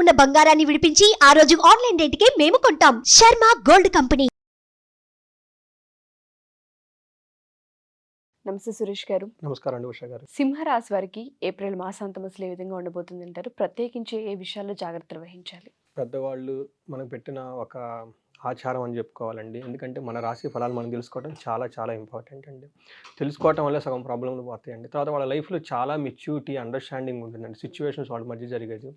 ఉన్న బంగారాన్ని విడిపించి ఆ రోజు ఆన్లైన్ రేటుకే మేము కొంటాం. Sharma gold company. నమస్తే సురేష్ గారు. నమస్కారం అండి ఉషా గారు. సింహరాశి వారికి ఏప్రిల్ మాసాంతం అసలు ఏ విధంగా ఉండబోతుంది అంటారు ప్రత్యేకించి ఏ విషయాల్లో జాగ్రత్తలు వహించాలి? పెద్దవాళ్ళు మనకు పెట్టిన ఒక ఆచారం అని చెప్పుకోవాలండి. ఎందుకంటే మన రాశి ఫలాలు మనం తెలుసుకోవడం చాలా చాలా ఇంపార్టెంట్ అండి. తెలుసుకోవటం వల్ల సగం ప్రాబ్లంలు పోతాయండి. తర్వాత వాళ్ళ లైఫ్లో చాలా మెచ్యూరిటీ అండర్స్టాండింగ్ ఉంటుందండి. సిచ్యువేషన్స్ వాళ్ళ మధ్య జరిగేది.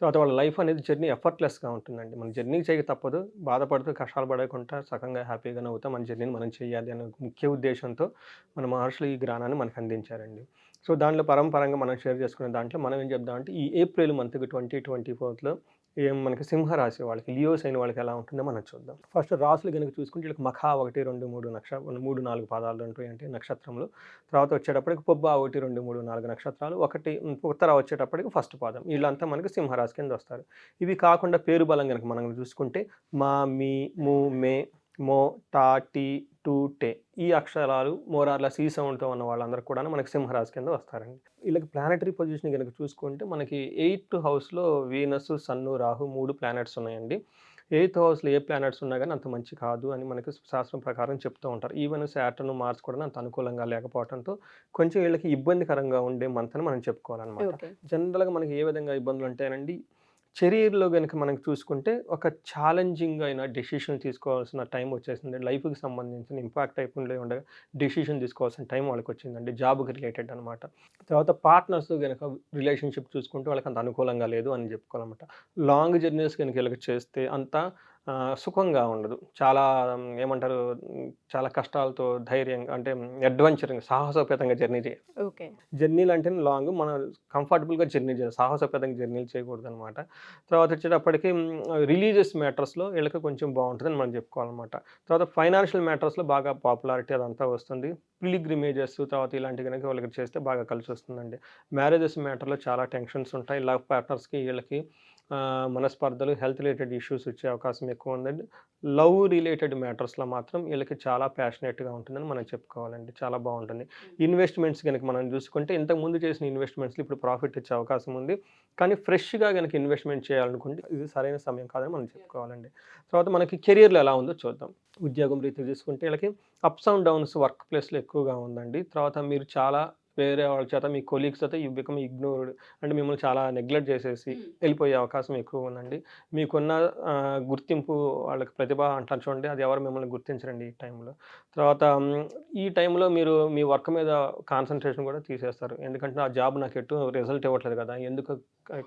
తర్వాత వాళ్ళ లైఫ్ అనేది జర్నీ ఎఫర్ట్లెస్గా ఉంటుందండి. మన జర్నీ చేయక తప్పదు. బాధపడుతూ కష్టాలు పడకుండా సగంగా హ్యాపీగా నవ్వుతా మన జర్నీని మనం చేయాలి అనే ముఖ్య ఉద్దేశంతో మన మహర్షులు ఈ జ్ఞానాన్ని మనకు అందించారండి. సో దాంట్లో పరంపరంగా మనం షేర్ చేసుకునే దాంట్లో మనం ఏం చెప్దామంటే ఈ ఏప్రిల్ మంత్కి ట్వంటీ ట్వంటీ ఫోర్త్లో ఏం మనకి సింహరాశి వాళ్ళకి లియోస్ అయిన వాళ్ళకి ఎలా ఉంటుందో మనం చూద్దాం. ఫస్ట్ రాసులు కనుక చూసుకుంటే వీళ్ళకి మఖా ఒకటి రెండు మూడు నక్ష మూడు నాలుగు పాదాలు ఉంటాయి అంటే నక్షత్రంలో. తర్వాత వచ్చేటప్పటికి పొబ్బ ఒకటి రెండు మూడు నాలుగు నక్షత్రాలు. ఒకటి ఉత్తర వచ్చేటప్పటికి ఫస్ట్ పాదం. వీళ్ళంతా మనకి సింహరాశి కింద వస్తారు. ఇవి కాకుండా పేరు బలం కనుక మనం చూసుకుంటే మా మీ మూ మే మో టా టీ టూ టే ఈ అక్షరాలు మోరార్ల సీ సౌండ్తో ఉన్న వాళ్ళందరూ కూడా మనకి సింహరాశి కింద వస్తారండి. వీళ్ళకి ప్లానటరీ పొజిషన్ కనుక చూసుకుంటే మనకి ఎయిత్ హౌస్లో వీనస్ సన్ను రాహు మూడు ప్లానెట్స్ ఉన్నాయండి. ఎయిత్ హౌస్లో ఏ ప్లానెట్స్ ఉన్నా కానీ అంత మంచి కాదు అని మనకి శాస్త్రం ప్రకారం చెప్తూ ఉంటారు. ఈవెన్ సాటర్న్ మార్స్ కూడా అంత అనుకూలంగా లేకపోవడంతో కొంచెం వీళ్ళకి ఇబ్బందికరంగా ఉండే మంత్ అని మనం చెప్పుకోవాలన్నమాట. జనరల్గా మనకి ఏ విధంగా ఇబ్బందులు ఉంటాయనండి కెరీర్లో కనుక మనం చూసుకుంటే ఒక ఛాలెంజింగ్ అయిన డెసిషన్ తీసుకోవాల్సిన టైం వచ్చేసింది. లైఫ్కి సంబంధించిన ఇంపాక్ట్ అయిపోయి ఉండగా డెసిషన్ తీసుకోవాల్సిన టైం వాళ్ళకి వచ్చిందండి జాబ్కి రిలేటెడ్ అనమాట తర్వాత పార్ట్నర్స్ కనుక రిలేషన్షిప్ చూసుకుంటే వాళ్ళకి అంత అనుకూలంగా లేదు అని చెప్పుకోవాలన్నమాట. లాంగ్ జర్నీస్ కనుక ఇలా చేస్తే అంతా సుఖంగా ఉండదు. చాలా ఏమంటారు చాలా కష్టాలతో ధైర్యంగా అంటే అడ్వెంచరింగ్ సాహసోపేతంగా జర్నీ చేయాలి. ఓకే. జర్నీలు అంటే లాంగ్ మనం కంఫర్టబుల్గా జర్నీ చేయాలి. సాహసోపేతంగా జర్నీలు చేయకూడదు అనమాట తర్వాత వచ్చేటప్పటికి రిలీజియస్ మ్యాటర్స్లో వీళ్ళకి కొంచెం బాగుంటుందని మనం చెప్పుకోవాలన్నమాట తర్వాత ఫైనాన్షియల్ మ్యాటర్స్లో బాగా పాపులారిటీ అదంతా వస్తుంది. పిలిగ్రిమేజెస్ తర్వాత ఇలాంటి కనుక వాళ్ళకి చేస్తే బాగా కలిసి వస్తుందండి. మ్యారేజెస్ మ్యాటర్లో చాలా టెన్షన్స్ ఉంటాయి. లవ్ పార్ట్నర్స్కి వీళ్ళకి మనస్పర్ధలు హెల్త్ రిలేటెడ్ ఇష్యూస్ వచ్చే అవకాశం ఎక్కువ ఉందండి. లవ్ రిలేటెడ్ మ్యాటర్స్లో మాత్రం వీళ్ళకి చాలా ప్యాషనేట్గా ఉంటుందని మనం చెప్పుకోవాలండి. చాలా బాగుంటుంది. ఇన్వెస్ట్మెంట్స్ కనుక మనం చూసుకుంటే ఇంతకు ముందు చేసిన ఇన్వెస్ట్మెంట్స్లో ఇప్పుడు ప్రాఫిట్ వచ్చే అవకాశం ఉంది. కానీ ఫ్రెష్గా కనుక ఇన్వెస్ట్మెంట్ చేయాలనుకుంటే ఇది సరైన సమయం కాదని మనం చెప్పుకోవాలండి. తర్వాత మనకి కెరియర్లో ఎలా ఉందో చూద్దాం. ఉద్యోగం రీతి చూసుకుంటే వీళ్ళకి అప్స్ అండ్ డౌన్స్ వర్క్ ప్లేస్లో ఎక్కువగా ఉందండి. తర్వాత మీరు చాలా వేరే వాళ్ళ చేత మీ కొలీగ్స్ చేత యూ బికమ్ ఇగ్నోర్డ్ అంటే మిమ్మల్ని చాలా నెగ్లెక్ట్ చేసేసి వెళ్ళిపోయే అవకాశం ఎక్కువ ఉందండి. మీకున్న గుర్తింపు వాళ్ళకి ప్రతిభ అంటారు చూడండి అది ఎవరు మిమ్మల్ని గుర్తించరండి ఈ టైంలో తర్వాత ఈ టైంలో మీరు మీ వర్క్ మీద కాన్సన్ట్రేషన్ కూడా తీసేస్తారు. ఎందుకంటే ఆ జాబ్ నాకు ఎటు రిజల్ట్ ఇవ్వట్లేదు కదా ఎందుకు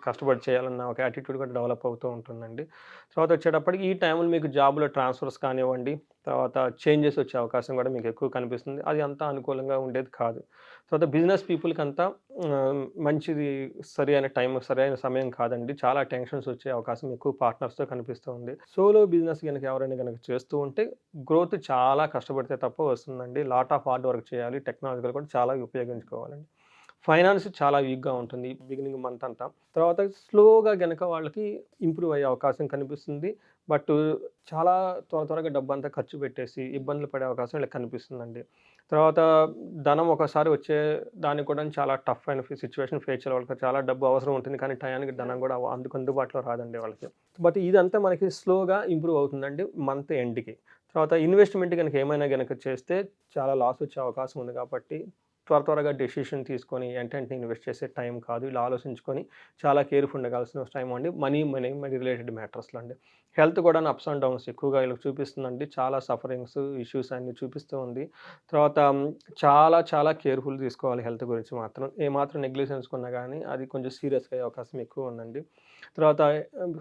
కష్టపడి చేయాలన్న ఒక యాటిట్యూడ్ కూడా డెవలప్ అవుతూ ఉంటుందండి. తర్వాత వచ్చేటప్పటికి ఈ టైంలో మీకు జాబ్లో ట్రాన్స్ఫర్స్ కానివ్వండి తర్వాత చేంజెస్ వచ్చే అవకాశం కూడా మీకు ఎక్కువ కనిపిస్తుంది. అది అంతా అనుకూలంగా ఉండేది కాదు. తర్వాత బిజినెస్ పీపుల్కి అంతా మంచిది సరి అయిన టైం సరైన సమయం కాదండి. చాలా టెన్షన్స్ వచ్చే అవకాశం ఎక్కువ పార్ట్నర్స్తో కనిపిస్తూ ఉంది. సోలో బిజినెస్ కనుక ఎవరైనా కనుక చేస్తూ ఉంటే గ్రోత్ చాలా కష్టపడితే తప్ప వస్తుందండి. లాట్ ఆఫ్ హార్డ్ వర్క్ చేయాలి. టెక్నాలజీలు కూడా చాలా ఉపయోగించుకోవాలండి. ఫైనాన్స్ చాలా వీక్గా ఉంటుంది బిగినింగ్ మంత్ అంతా. తర్వాత స్లోగా గనక వాళ్ళకి ఇంప్రూవ్ అయ్యే అవకాశం కనిపిస్తుంది. బట్ చాలా త్వర త్వరగా డబ్బు అంతా ఖర్చు పెట్టేసి ఇబ్బందులు పడే అవకాశం ఇలా కనిపిస్తుందండి. తర్వాత ధనం ఒకసారి వచ్చే దానికి కూడా చాలా టఫ్ అయిన సిచ్యువేషన్ ఫేస్ చేయాలి వాళ్ళకి. చాలా డబ్బు అవసరం ఉంటుంది కానీ టయానికి ధనం కూడా అందుకు అందుబాటులో రాదండి వాళ్ళకి. బట్ ఇదంతా మనకి స్లోగా ఇంప్రూవ్ అవుతుందండి మంత్ ఎండ్కి. తర్వాత ఇన్వెస్ట్మెంట్ కనుక ఏమైనా కనుక చేస్తే చాలా లాస్ వచ్చే అవకాశం ఉంది కాబట్టి త్వర త్వరగా డెసిషన్ తీసుకొని వెంటనే ఇన్వెస్ట్ చేసే టైం కాదు. ఇలా ఆలోచించుకొని చాలా కేర్ఫుల్ ఉండగాల్సిన టైం అండి. మనీ మనీ మనీ రిలేటెడ్ మ్యాటర్స్లో అండి. హెల్త్ కూడా అప్స్ అండ్ డౌన్స్ ఎక్కువగా వీళ్ళకి చూపిస్తుందండి. చాలా సఫరింగ్స్ ఇష్యూస్ అన్ని చూపిస్తూ ఉంది. తర్వాత చాలా చాలా కేర్ఫుల్ తీసుకోవాలి హెల్త్ గురించి మాత్రం. ఏ మాత్రం నెగ్లిజెన్స్ కొన్నా కానీ అది కొంచెం సీరియస్గా అయ్యే అవకాశం ఎక్కువ ఉందండి. తర్వాత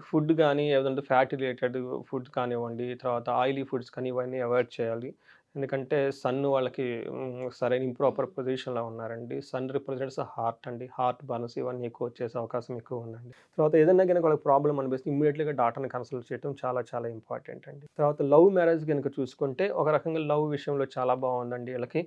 ఫుడ్ కానీ ఏదంటే ఫ్యాట్ రిలేటెడ్ ఫుడ్ కానివ్వండి తర్వాత ఆయిలీ ఫుడ్స్ కానీ ఇవన్నీ అవాయిడ్ చేయాలి. ఎందుకంటే సన్ వాళ్ళకి సరైన ఇంప్రాపర్ పొజిషన్లో ఉన్నారండి. సన్ రిప్రజెంట్స్ హార్ట్ అండి. హార్ట్ బర్న్స్ ఇవన్నీ ఎక్కువ వచ్చేసే అవకాశం ఎక్కువ ఉందండి. తర్వాత ఏదైనా కనుక వాళ్ళకి ప్రాబ్లం అనిపిస్తే ఇమ్మీడియట్గా డాక్టర్ని కన్సల్ట్ చేయడం చాలా చాలా ఇంపార్టెంట్ అండి. తర్వాత లవ్ మ్యారేజ్ కనుక చూసుకుంటే ఒక రకంగా లవ్ విషయంలో చాలా బాగుందండి వీళ్ళకి.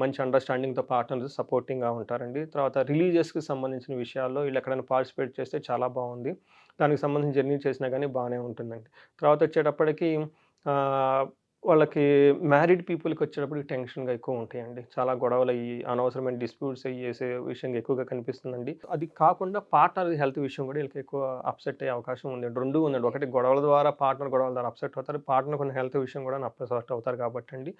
మంచి అండర్స్టాండింగ్తో పార్ట్నర్స్ సపోర్టింగ్గా ఉంటారండి. తర్వాత రిలీజియస్కి సంబంధించిన విషయాల్లో వీళ్ళు ఎక్కడైనా పార్టిసిపేట్ చేస్తే చాలా బాగుంది. దానికి సంబంధించి జర్నీ చేసినా కానీ బాగానే ఉంటుందండి. తర్వాత వచ్చేటప్పటికి వాళ్ళకి మ్యారీడ్ పీపుల్కి వచ్చేటప్పుడు టెన్షన్గా ఎక్కువ ఉంటాయండి. చాలా గొడవలు అయ్యి అనవసరమైన డిస్ప్యూట్స్ అయ్యి వేసే విషయంగా ఎక్కువగా కనిపిస్తుందండి. అది కాకుండా పార్ట్నర్ హెల్త్ విషయం కూడా వీళ్ళకి ఎక్కువ అప్సెట్ అయ్యే అవకాశం ఉంది. రెండు ఉందండి. ఒకటి గొడవల ద్వారా పార్ట్నర్ గొడవల ద్వారా అప్సెట్ అవుతారు. పార్ట్నర్ కొన్ని హెల్త్ విషయం కూడా అప్సెట్ అవుతారు కాబట్టి అండి.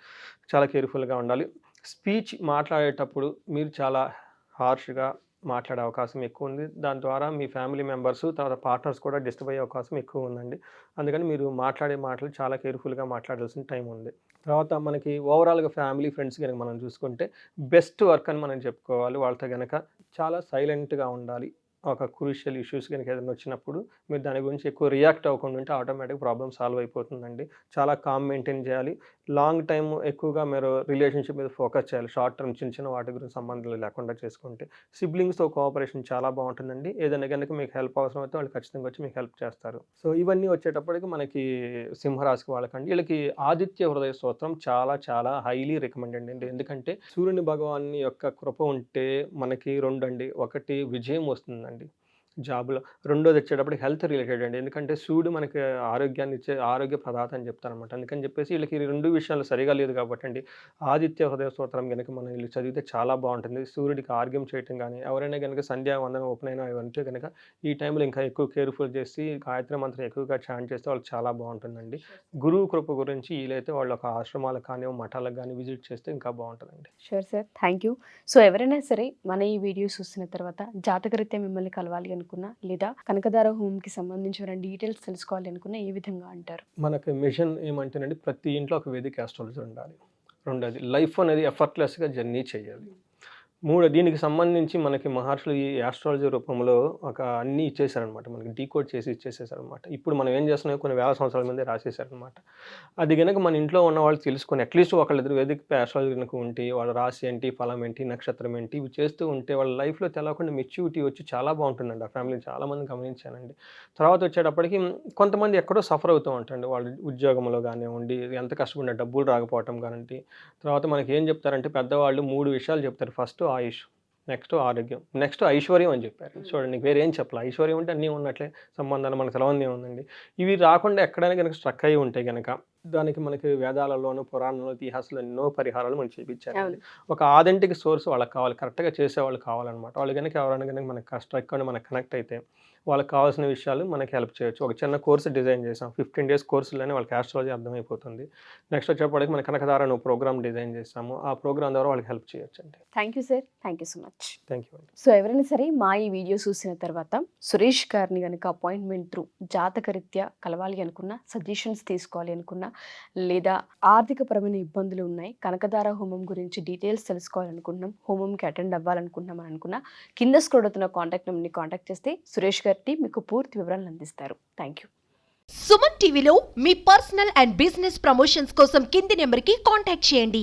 చాలా కేర్ఫుల్గా ఉండాలి. స్పీచ్ మాట్లాడేటప్పుడు మీరు చాలా హార్ష్గా మాట్లాడే అవకాశం ఎక్కువ ఉంది. దాని ద్వారా మీ ఫ్యామిలీ మెంబర్స్ తర్వాత పార్ట్నర్స్ కూడా డిస్టర్బ్ అయ్యే అవకాశం ఎక్కువ ఉందండి. అందుకని మీరు మాట్లాడే మాటలు చాలా కేర్ఫుల్గా మాట్లాడాల్సిన టైం ఉంది. తర్వాత మనకి ఓవరాల్గా ఫ్యామిలీ ఫ్రెండ్స్ కనుక మనం చూసుకుంటే బెస్ట్ వర్క్ అని మనం చెప్పుకోవాలి. వాళ్ళతో కనుక చాలా సైలెంట్గా ఉండాలి. ఒక క్రూషియల్ ఇష్యూస్ కనుక ఏదైనా వచ్చినప్పుడు మీరు దాని గురించి ఎక్కువ రియాక్ట్ అవ్వకుండా ఉంటే ఆటోమేటిక్ ప్రాబ్లమ్ సాల్వ్ అయిపోతుందండి. చాలా కామ్ మెయింటైన్ చేయాలి. లాంగ్ టైం ఎక్కువగా మీరు రిలేషన్షిప్ మీద ఫోకస్ చేయాలి. షార్ట్ టర్మ్ చిన్న చిన్న వాటి గురించి సంబంధాలు లేకుండా చేసుకుంటే సిబ్లింగ్స్తో కోఆపరేషన్ చాలా బాగుంటుందండి. ఏదైనా కనుక మీకు హెల్ప్ అవసరం అయితే వాళ్ళు ఖచ్చితంగా వచ్చి మీకు హెల్ప్ చేస్తారు. సో ఇవన్నీ వచ్చేటప్పటికి మనకి సింహరాశికి వాళ్ళకండి. వీళ్ళకి ఆదిత్య హృదయ స్తోత్రం చాలా చాలా హైలీ రికమెండెడ్ అండి. ఎందుకంటే సూర్యుని భగవాన్ యొక్క కృప ఉంటే మనకి రెండు అండి ఒకటి విజయం వస్తుందండి. జాబ్లో. రెండోది వచ్చేటప్పుడు హెల్త్ రిలేటెడ్ అండి. ఎందుకంటే సూర్యుడు మనకి ఆరోగ్యాన్ని ఇచ్చే ఆరోగ్య ప్రదాత అని చెప్తారనమాట అందుకని చెప్పేసి వీళ్ళకి ఈ రెండు విషయాలు సరిగా లేదు కాబట్టి అండి. ఆదిత్య హృదయ స్తోత్రం కనుక మనం వీళ్ళు చదివితే చాలా బాగుంటుంది. సూర్యుడికి ఆర్గ్యం చేయటం కానీ ఎవరైనా కనుక సంధ్యా వందనం ఓపెన్ అయినా ఇవంటే కనుక ఈ టైంలో ఇంకా ఎక్కువ కేర్ఫుల్ చేసి గాయత్రి మంత్రం ఎక్కువగా ఛాన్ చేస్తే వాళ్ళకి చాలా బాగుంటుందండి. గురువు కృప గురించి వీలైతే వాళ్ళు ఒక ఆశ్రమాలకు కానీ మఠాలకు కానీ విజిట్ చేస్తే ఇంకా బాగుంటుందండి. Sure sir thank you so ఎవరైనా సరే మన ఈ వీడియో చూసిన తర్వాత జాతకరీత్యా మిమ్మల్ని కలవాలి అనుకున్నా లేదా కనకదార హోమ్కి సంబంధించిన డీటెయిల్స్ తెలుసుకోవాలి అనుకున్నా ఏ విధంగా అంటారు? మనకి మిషన్ ఏమంటేనండి ప్రతి ఇంట్లో ఒక వేదిక ఆస్ట్రాలజీ ఉండాలి. రెండోది లైఫ్ అనేది ఎఫర్ట్లెస్గా జర్నీ చేయాలి. మూడు దీనికి సంబంధించి మనకి మహర్షులు ఈ ఆస్ట్రాలజీ రూపంలో ఒక అన్నీ ఇచ్చేసారనమాట మనకి డీకోడ్ చేసి ఇచ్చేసేసారనమాట ఇప్పుడు మనం ఏం చేస్తున్నాం? కొన్ని వేల సంవత్సరాల ముందే రాసేసారనమాట అది కనుక మన ఇంట్లో ఉన్న వాళ్ళు తెలుసుకొని అట్లీస్ట్ ఒకళ్ళిద్దరు వేదిక ఆస్ట్రాలజీ కనుక ఉంటే వాళ్ళ రాశి ఏంటి ఫలం ఏంటి నక్షత్రం ఏంటి ఇవి చేస్తూ ఉంటే వాళ్ళ లైఫ్లో తెలవకుండా మెచ్యూరిటీ వచ్చి చాలా బాగుంటుందండి. ఆ ఫ్యామిలీ చాలామంది గమనించానండి. తర్వాత వచ్చేటప్పటికి కొంతమంది ఎక్కడో సఫర్ అవుతూ ఉంటారండి. వాళ్ళు ఉద్యోగంలో కానివ్వండి ఎంత కష్టపడిన డబ్బులు రాకపోవటం కానివ్వండి. తర్వాత మనకి ఏం చెప్తారంటే పెద్దవాళ్ళు మూడు విషయాలు చెప్తారు. ఫస్ట్ ఆయుష్. నెక్స్ట్ ఆరోగ్యం. నెక్స్ట్ ఐశ్వర్యం అని చెప్పారు. చూడండి వేరే ఏం చెప్పాలి. ఐశ్వర్యం అంటే అన్నీ ఉన్నట్లే సంబంధాలు మనకు తెలవని ఉందండి ఇవి రాకుండా ఎక్కడైనా కనుక స్ట్రక్ అయ్యి ఉంటే కనుక దానికి మనకి వేదాలలోను పురాణంలో ఇతిహాసాలు ఎన్నో పరిహారాలు మనకి చూపించారు. ఒక ఆథెంటిక్ సోర్స్ వాళ్ళకి కావాలి కరెక్ట్గా చేసేవాళ్ళు కావాలన్నమాట. వాళ్ళు కనుక ఎవరైనా కనుక మనకి స్ట్రక్ అని మనకు కనెక్ట్ అయితే వాళ్ళకి కావాల్సిన విషయాలు మనకి హెల్ప్ చేయొచ్చు. ఒక చిన్న కోర్సు డిజైన్ చేసాం ఫిఫ్టీన్ డేస్ కోర్సులోనే వాళ్ళకి ఆస్ట్రాలజీ అర్థమైపోతుంది. నెక్స్ట్ వచ్చేప్పటికి మన కనకదార నువ్వు ప్రోగ్రామ్ డిజైన్ చేసాము ఆ ప్రోగ్రామ్ ద్వారా వాళ్ళకి హెల్ప్ చేయొచ్చు అండి thank you sir. Thank you so much. Thank you so ఎవరైనా సరే మా ఈ వీడియో చూసిన తర్వాత సురేష్ గారిని కనుక అపాయింట్మెంట్ త్రూ జాతకరీత్యా కలవాలి అనుకున్నా సజెషన్స్ తీసుకోవాలి అనుకున్నా లేదా ఆర్థికపరమైన ఇబ్బందులు ఉన్నాయి కనకదార హోమం గురించి డీటెయిల్స్ తెలుసుకోవాలనుకుంటున్నాం హోమంకి అటెండ్ అవ్వాలనుకుంటున్నాం అని అనుకున్నా కింద స్క్రోడ్ అవుతున్న కాంటాక్ట్ నెంబర్ని కాంటాక్ట్ చేస్తే సురేష్ గారి మీకు పూర్తి వివరాలను అందిస్తారు. థ్యాంక్ యూ సుమన్ టీవీలో మీ పర్సనల్ అండ్ బిజినెస్ ప్రమోషన్స్ కోసం కింది నెంబర్కి కాంటాక్ట్ చేయండి.